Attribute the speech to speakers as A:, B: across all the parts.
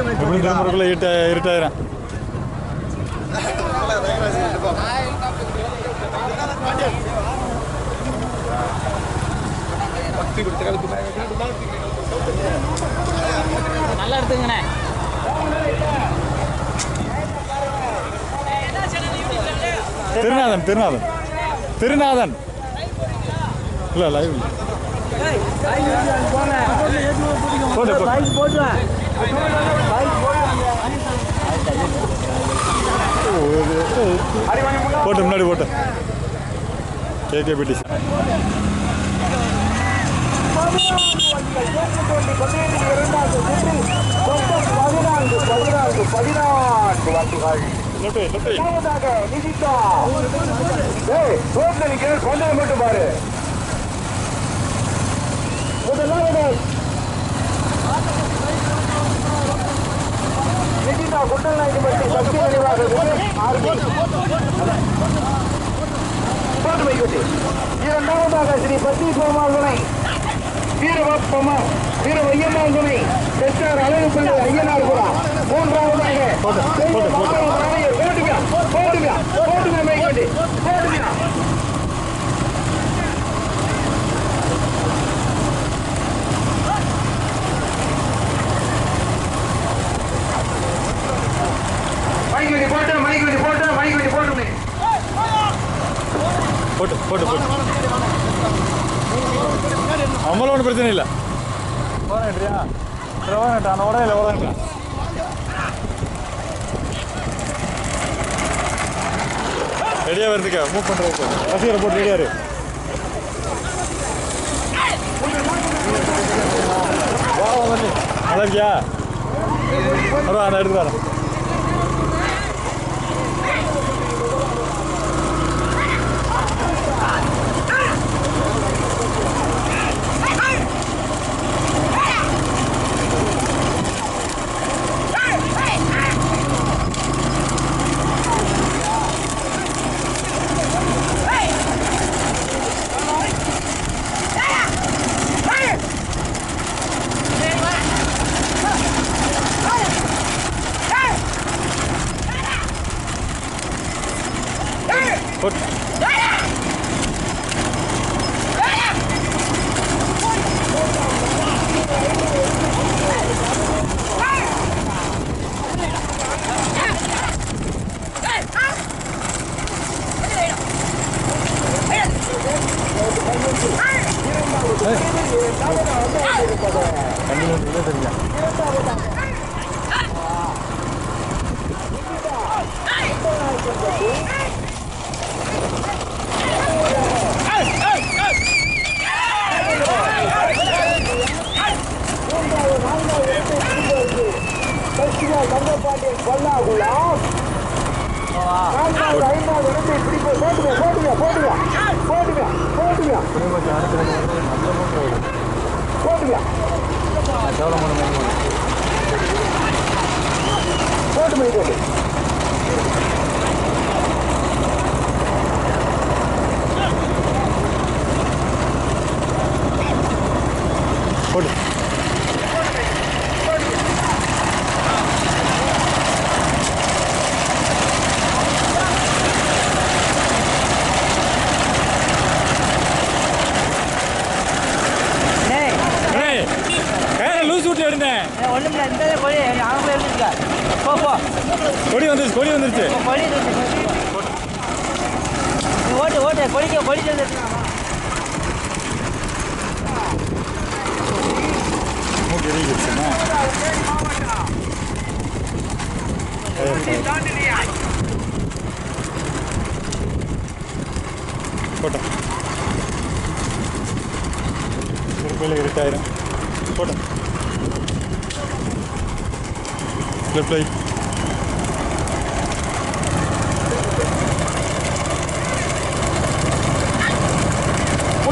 A: எப்படி திரும்புறக்குள்ள இருட்ட இருட்டாயிரம்
B: நல்லா எடுத்துங்கண்ணே
A: திருநாதன் திருநாதன். திருநாதன். இல்லை லைவ் போட்டு போட்டு போட்டு முன்னாடி போட்டு. கேகே பிடி பதினான்கு லெஃப்ட்
C: மட்டும் பாரு. முதலாவது நிகிதா குண்டல் நாய்க்கு பற்றி சக்தி நினைவாக இரண்டாவதாக ஸ்ரீ பத்ரி பெருமாள்துணை வீரபப்பமா வீர ஐயனார் துணை. எஸ்ஆர் அழகு பிள்ளை ஐயனார் கூட மூன்றாவதாக
A: போட்டு, போட்டு, போட்டு.
C: போட்டுங்க. மைக் வெட்டி போட்டு மைக் வெட்டி போட்டு மைக் வெட்டி போட்டு
A: போட்டு போட்டு போட்டு நம்மளும் ஒன்றும் பிரச்சனை இல்லை போறேன்றியா போறேன்ட்டா அந்த உடனே இல்லை உடனே ரெடியாக வருதுக்கா மூவ் பண்ணுறதுக்கு ரசிகரை போட்டு ரெடியாக இரு வா, வா, வந்து. நல்லா இருக்கியா வரும் அந்த எடுத்து வரேன் கண்ணில் ஒன்று தெரியும்
C: போட்டு
B: ஓட்டு ஓட்டு கொடிக்க கொடி சொல்லு
A: மூக்கு எரிக்கிடுச்சுண்ணா போட்டோம் திருப்பியில் இருட்டாயிரம் போட்டோம் லெஃப்ட் லைட்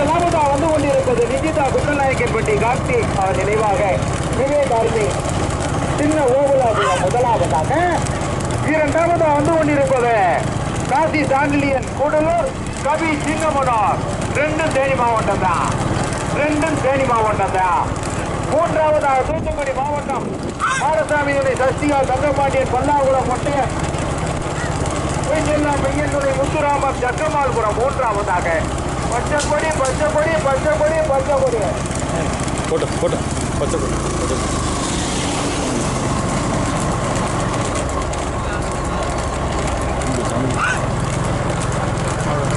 C: முதலாவதா வந்து கொண்டிருப்பது நிஜிதா குண்டநாயக்கன்பட்டி கார்த்தி அவர் நினைவாக. விவேகார்த்தி சின்ன ஓவலாபுர முதலாவதாக இரண்டாவதா வந்து கொண்டிருப்பது காசி சாண்டிலியன் கூடலூர் கவி சின்னமனோர். ரெண்டும் தேனி மாவட்டம் தான். ரெண்டும் தேனி மாவட்டம் தான். மூன்றாவதாக தூத்துக்குடி மாவட்டம். மாரசாமியுடைய சஸ்திகா தங்கபாண்டியன் பல்லாகுளம் மொட்டையன். பொய்செல்லாம் மெய்யனுடைய முத்துராமன் சக்கமால்புரம் மூன்றாவதாக. பச்சைக்கொடி பச்சைக்கொடி பச்சைக்கொடி பச்சைக்கொடி.
A: போட்டு போட்டு பச்சை போட்டு பச்சை போட்டு.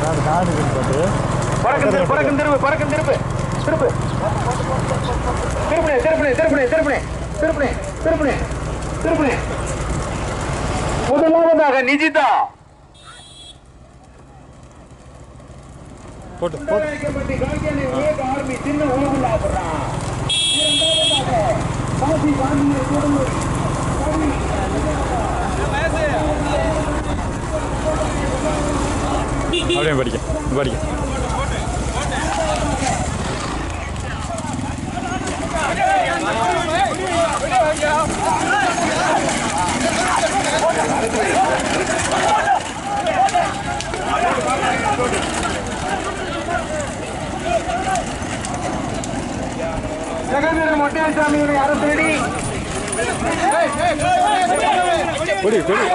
A: காடு காடு பாட்டு
C: பறக்கும் பறக்கும் திருப்பு பறக்கும் திருப்பு. திருப்பு. திருப்புனே திருப்புனே திருப்புனே திருப்புனே. திருப்புனே திருப்புனே திருப்புனே. முதலாவதாக நிஜிதா
A: போட்டு போட்டு
C: அழைக்கப்பட்டு காய்கறி உலக ஆர்மி சின்ன உலகில் ஆடுறான் இரண்டாவதாக காசி காந்தியை கொடுமை
A: அப்படியே படிக்க படிக்க.
C: ஜெகதீரன் மொட்டையாசாமியுடைய அரசடி
A: கொடி கொடி.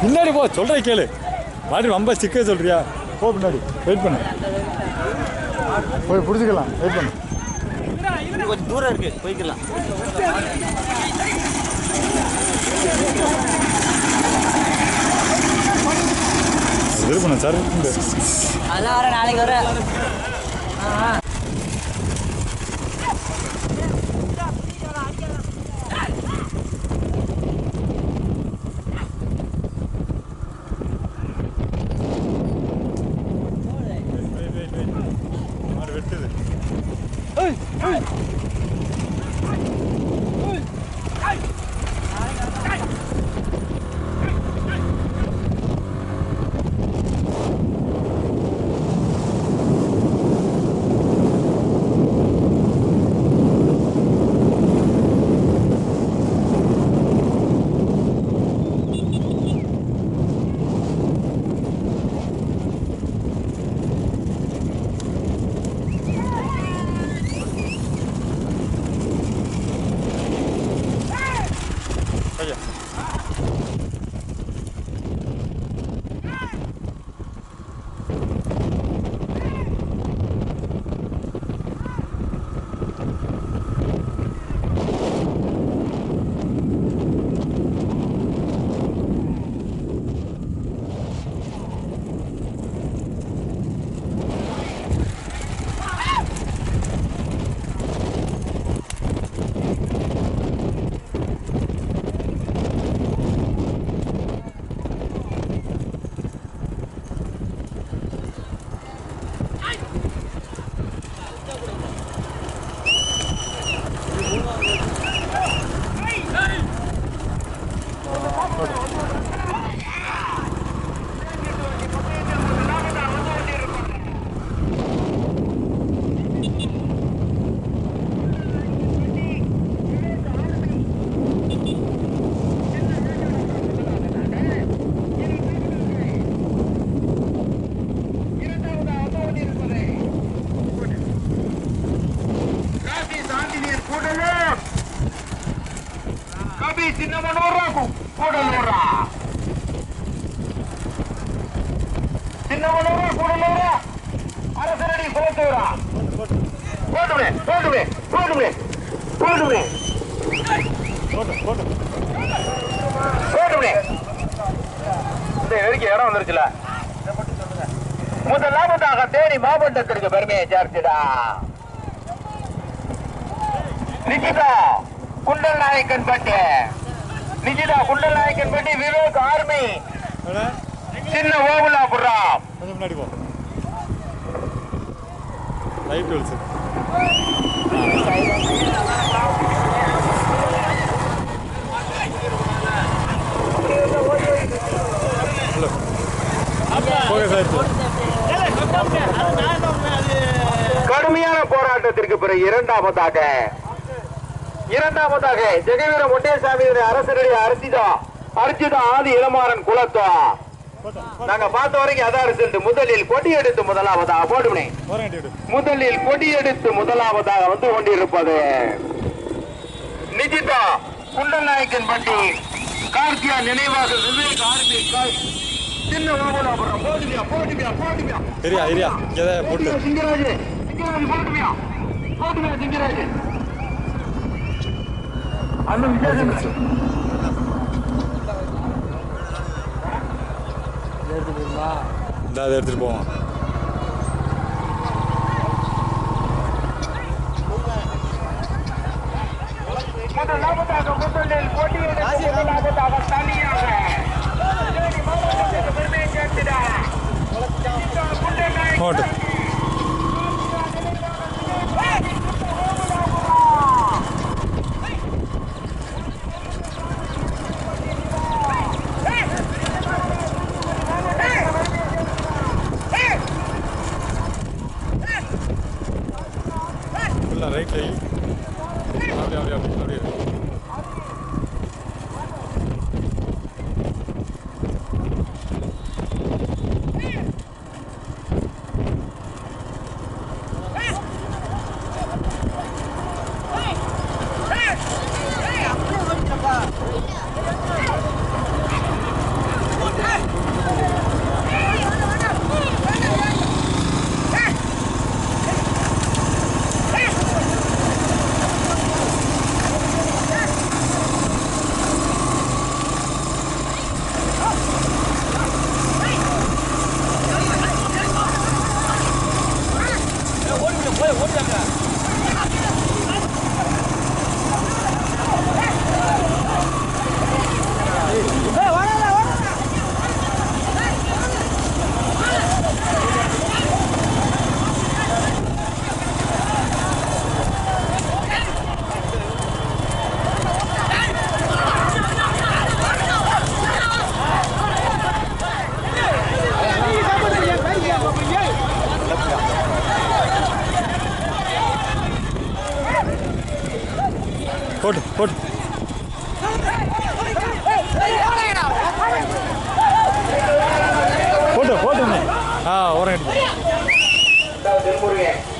A: பின்னாடி போ சொல்ற கேளு. மாட்டி ரொம்ப சிக்க சொல்றியா? போ பின்னாடி. வெயிட் பண்ணு. போய் பிடிச்சிக்கலாம். வெயிட் பண்ணு.
B: கொஞ்சம் தூரம் இருக்கு. போய்க்கலாம்.
A: இது பண்ணு சார்
B: அதெல்லாம் வர நாளைக்கு வர.
C: சின்ன சின்னமனூரா கூடலூரா சின்னமனூரா கூடலூரா அரசரடி போட்டூரா போட்டுமே போட்டுமே போட்டுமே போட்டுமே போட்டுமே இடம் வந்துருச்சுல முதலாவதாக தேனி மாவட்டத்திற்கு பெருமையை சேர்த்துடா நிகிதா குண்டல் நாயக்கன் பட்டு நிகிதா குண்டல் நாயக்கன் பட்டி விவேக் ஆர்மி. சின்ன ஓபுலாபுரம்
A: கொஞ்சம் முன்னாடி போ. லைட் வெளிச்சு ஹலோ சார்
C: கடுமையான போராட்டத்திற்கு பிறகு இரண்டாவதாக இரண்டாவதாக ஜெகவீர முட்டேசாமி அரசனுடைய அர்ஜிதா அர்ஜிதா ஆதி இளமாறன் குலத்தா. நாங்க பார்த்த வரைக்கும் அதான் ரிசல்ட் முதலில் கொடி எடுத்து முதலாவதாக போடுமே முதலில் கொடியெடுத்து முதலாவதாக வந்து கொண்டிருப்பது நிஜிதா குண்டநாயக்கன் பட்டி கார்த்தியா நினைவாக விவேக் ஆர்மி சின்ன ஓபலாபுரம் போடுமியா போடுமியா போடுமியா.
A: ஏரியா ஏரியா இங்கே போட்டு.
C: சிங்கராஜ் சிங்கராஜ் போடுமியா. போடுமியா சிங்கராஜ். அந்த வித்தியாசம்
A: இந்த அதை எடுத்துட்டு போவோம்.
C: முதலாவதாக முதலில் கொடியெடுத்து முதலாவதாக தனியாக பெருமையை சேர்த்திடா குண்டநாயக்கன்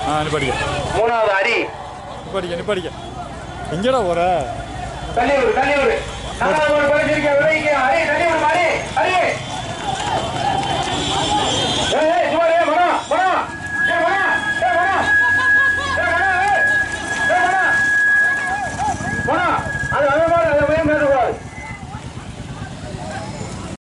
A: ஆ படிக்க
C: மூணாவது அடி.
A: நிப்பாடிக்க படிக்க எங்கடா போற?
C: தள்ளியூர் தள்ளியூர் நாலாவது ஒரு அது.